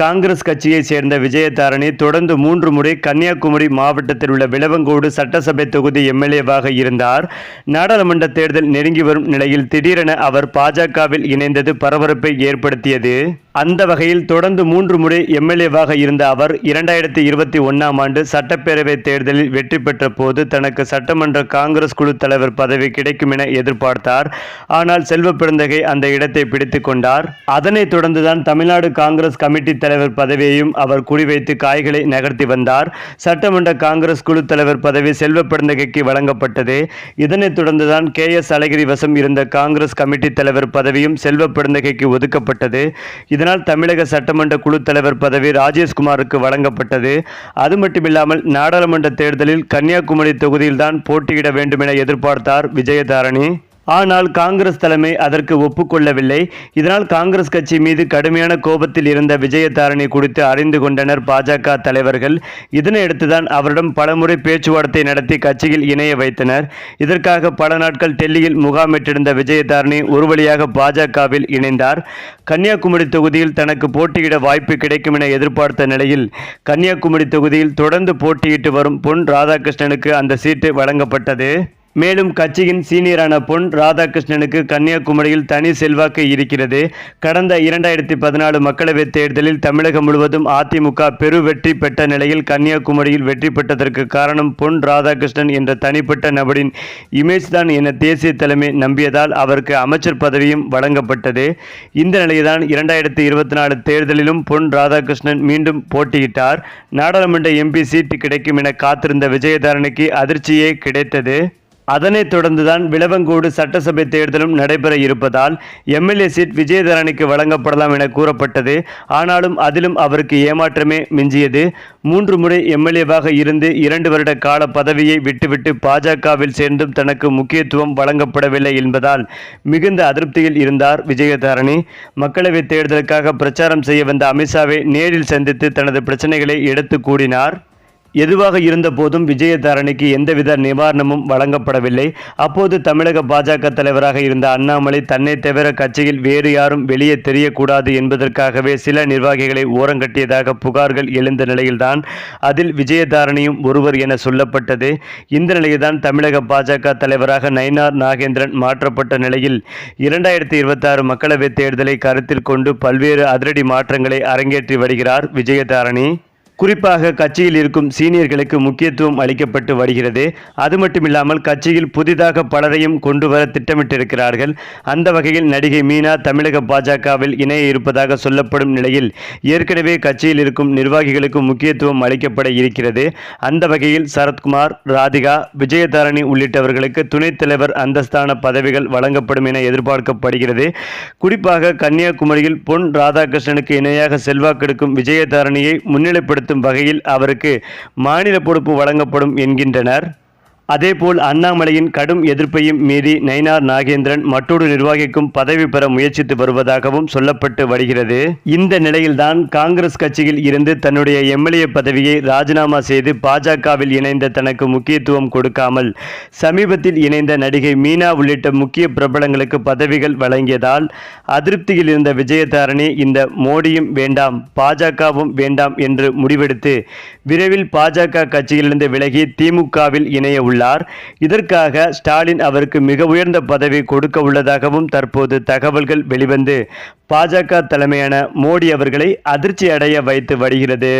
காங்கிரஸ் கட்சியைச் சேர்ந்த விஜயதாரணி தொடர்ந்து மூன்று முறை கன்னியாகுமரி மாவட்டத்தில் உள்ள விளவங்கோடு சட்டசபை தொகுதி எம்எல்ஏவாக இருந்தார். நாடாளுமன்ற தேர்தல் நெருங்கி வரும் நிலையில் திடீரென அவர் பாஜகவில் இணைந்தது பரபரப்பை ஏற்படுத்தியது. அந்த வகையில் தொடர்ந்து மூன்று முறை எம்எல்ஏவாக இருந்த அவர் இரண்டாயிரத்தி இருபத்தி ஒன்றாம் ஆண்டு சட்டப்பேரவை தேர்தலில் வெற்றி பெற்ற போது தனக்கு சட்டமன்ற காங்கிரஸ் குழு தலைவர் பதவி கிடைக்கும் என எதிர்பார்த்தார். ஆனால் செல்வ பிறந்தகை அந்த இடத்தை பிடித்து கொண்டார். அதனைத் தொடர்ந்துதான் தமிழ்நாடு காங்கிரஸ் கமிட்டி தலைவர் பதவியையும் அவர் குறிவைத்து காய்களை நகர்த்தி வந்தார். சட்டமன்ற காங்கிரஸ் குழு தலைவர் பதவி செல்வ பிறந்தகைக்கு வழங்கப்பட்டது. இதனைத் தொடர்ந்துதான் கே எஸ் அழகிரி வசம் இருந்த காங்கிரஸ் கமிட்டி தலைவர் பதவியும் செல்வ பிறந்தகைக்கு ஒதுக்கப்பட்டது. இதனால் தமிழக சட்டமன்ற குழு தலைவர் பதவி ராஜேஷ்குமாருக்கு வழங்கப்பட்டது. அது மட்டுமில்லாமல் நாடாளுமன்ற தேர்தலில் கன்னியாகுமரி தொகுதியில்தான் போட்டியிட வேண்டுமென எதிர்பார்த்தார் விஜயதாரணி. ஆனால் காங்கிரஸ் தலைமை அதற்கு ஒப்புக்கொள்ளவில்லை. இதனால் காங்கிரஸ் கட்சி மீது கடுமையான கோபத்தில் இருந்த விஜயதாரணி குறித்து அறிந்து கொண்டனர் பாஜக தலைவர்கள். இதனையடுத்துதான் அவரிடம் பலமுறை பேச்சுவார்த்தை நடத்தி கட்சியில் இணைய வைத்தனர். இதற்காக பல நாட்கள் டெல்லியில் முகாமிட்டிருந்த விஜயதாரணி ஒரு வழியாக பாஜகவில் இணைந்தார். கன்னியாகுமரி தொகுதியில் தனக்கு போட்டியிட வாய்ப்பு கிடைக்கும் என எதிர்பார்த்த நிலையில் கன்னியாகுமரி தொகுதியில் தொடர்ந்து போட்டியிட்டு வரும் பொன் ராதாகிருஷ்ணனுக்கு அந்த சீட்டு வழங்கப்பட்டது. மேலும் கட்சியின் சீனியரான பொன் ராதாகிருஷ்ணனுக்கு கன்னியாகுமரியில் தனி செல்வாக்கு இருக்கிறது. கடந்த இரண்டாயிரத்தி பதினாலு மக்களவைத் தேர்தலில் தமிழகம் முழுவதும் அதிமுக பெரு வெற்றி பெற்ற நிலையில் கன்னியாகுமரியில் வெற்றி பெற்றதற்கு காரணம் பொன் ராதாகிருஷ்ணன் என்ற தனிப்பட்ட நபரின் இமேஜ் தான் என தேசிய தலைமை நம்பியதால் அவருக்கு அமைச்சர் பதவியும் வழங்கப்பட்டது. இந்த நிலையில்தான் இரண்டாயிரத்தி இருபத்தி நாலு தேர்தலிலும் பொன் ராதாகிருஷ்ணன் மீண்டும் போட்டியிட்டார். நாடாளுமன்ற எம்பி சீட்டு கிடைக்கும் என காத்திருந்த விஜயதாரனுக்கு அதிர்ச்சியே கிடைத்தது. அதனைத் தொடர்ந்துதான் விளவங்கோடு சட்டசபை தேர்தலும் நடைபெற இருப்பதால் எம்எல்ஏ சீட் விஜயதரணிக்கு வழங்கப்படலாம் என கூறப்பட்டது. ஆனாலும் அதிலும் அவருக்கு ஏமாற்றமே மிஞ்சியது. மூன்று முறை எம்எல்ஏவாக இருந்து இரண்டு வருட கால பதவியை விட்டுவிட்டு பாஜகவில் சேர்ந்தும் தனக்கு முக்கியத்துவம் வழங்கப்படவில்லை என்பதால் மிகுந்த அதிருப்தியில் இருந்தார் விஜயதாரணி. மக்களவைத் தேர்தலுக்காக பிரச்சாரம் செய்ய வந்த அமித்ஷாவை நேரில் சந்தித்து தனது பிரச்சனைகளை எடுத்து கூறினார். எதுவாக இருந்தபோதும் விஜயதாரணிக்கு எந்தவித நிவாரணமும் வழங்கப்படவில்லை. அப்போது தமிழக பாஜக தலைவராக இருந்த அண்ணாமலை தன்னை தவிர கட்சியில் வேறு யாரும் வெளியே தெரியக்கூடாது என்பதற்காகவே சில நிர்வாகிகளை ஓரங்கட்டியதாக புகார்கள் எழுந்த நிலையில்தான் அதில் விஜயதாரணியும் ஒருவர் என சொல்லப்பட்டது. இந்த நிலையில்தான் தமிழக பாஜக தலைவராக நயினார் நாகேந்திரன் மாற்றப்பட்ட நிலையில் இரண்டாயிரத்தி இருபத்தாறு மக்களவைத் தேர்தலை கருத்தில் கொண்டு பல்வேறு அதிரடி மாற்றங்களை அரங்கேற்றி வருகிறார் விஜயதாரணி. குறிப்பாக கட்சியில் இருக்கும் சீனியர்களுக்கு முக்கியத்துவம் அளிக்கப்பட்டு வருகிறது. அது மட்டுமில்லாமல் கட்சியில் புதிதாக பலரையும் கொண்டு வர திட்டமிட்டிருக்கிறார்கள். அந்த வகையில் நடிகை மீனா தமிழக பாஜகவில் இணைய இருப்பதாக சொல்லப்படும் நிலையில் ஏற்கனவே கட்சியில் இருக்கும் நிர்வாகிகளுக்கு முக்கியத்துவம் அளிக்கப்பட இருக்கிறது. அந்த வகையில் சரத்குமார் ராதிகா விஜயதாரணி உள்ளிட்டவர்களுக்கு துணைத் தலைவர் அந்தஸ்தான பதவிகள் வழங்கப்படும் என எதிர்பார்க்கப்படுகிறது. குறிப்பாக கன்னியாகுமரியில் பொன் ராதாகிருஷ்ணனுக்கு இணையாக செல்வாக்கெடுக்கும் விஜயதாரணியை முன்னிலைப்படுத்த பயன்படுத்தும் வகையில் அவருக்கு மாநில பொறுப்பு வழங்கப்படும் என்கின்றனர். அதேபோல் அண்ணாமலையின் கடும் எதிர்ப்பையும் மீறி நயினார் நாகேந்திரன் மற்றொரு நிர்வாகிக்கும் பதவி பெற முயற்சித்து வருவதாகவும் சொல்லப்பட்டு வருகிறது. இந்த நிலையில்தான் காங்கிரஸ் கட்சியில் இருந்து தன்னுடைய எம்எல்ஏ பதவியை ராஜினாமா செய்து பாஜகவில் இணைந்த தனக்கு முக்கியத்துவம் கொடுக்காமல் சமீபத்தில் இணைந்த நடிகை மீனா உள்ளிட்ட முக்கிய பிரபலங்களுக்கு பதவிகள் வழங்கியதால் அதிருப்தியில் இருந்த விஜயதாரணி இந்த மோடியும் வேண்டாம் பாஜகவும் வேண்டாம் என்று முடிவெடுத்து விரைவில் பாஜக கட்சியிலிருந்து விலகி திமுகவில் இணைய உள்ளார். உள்ளார் இதற்காக ஸ்டாலின் அவருக்கு மிக உயர்ந்த பதவி கொடுக்க உள்ளதாகவும் தற்போது தகவல்கள் வெளிவந்து பாஜக தலைமையான மோடி அவர்களை அதிர்ச்சி அடைய வைத்து வருகிறது.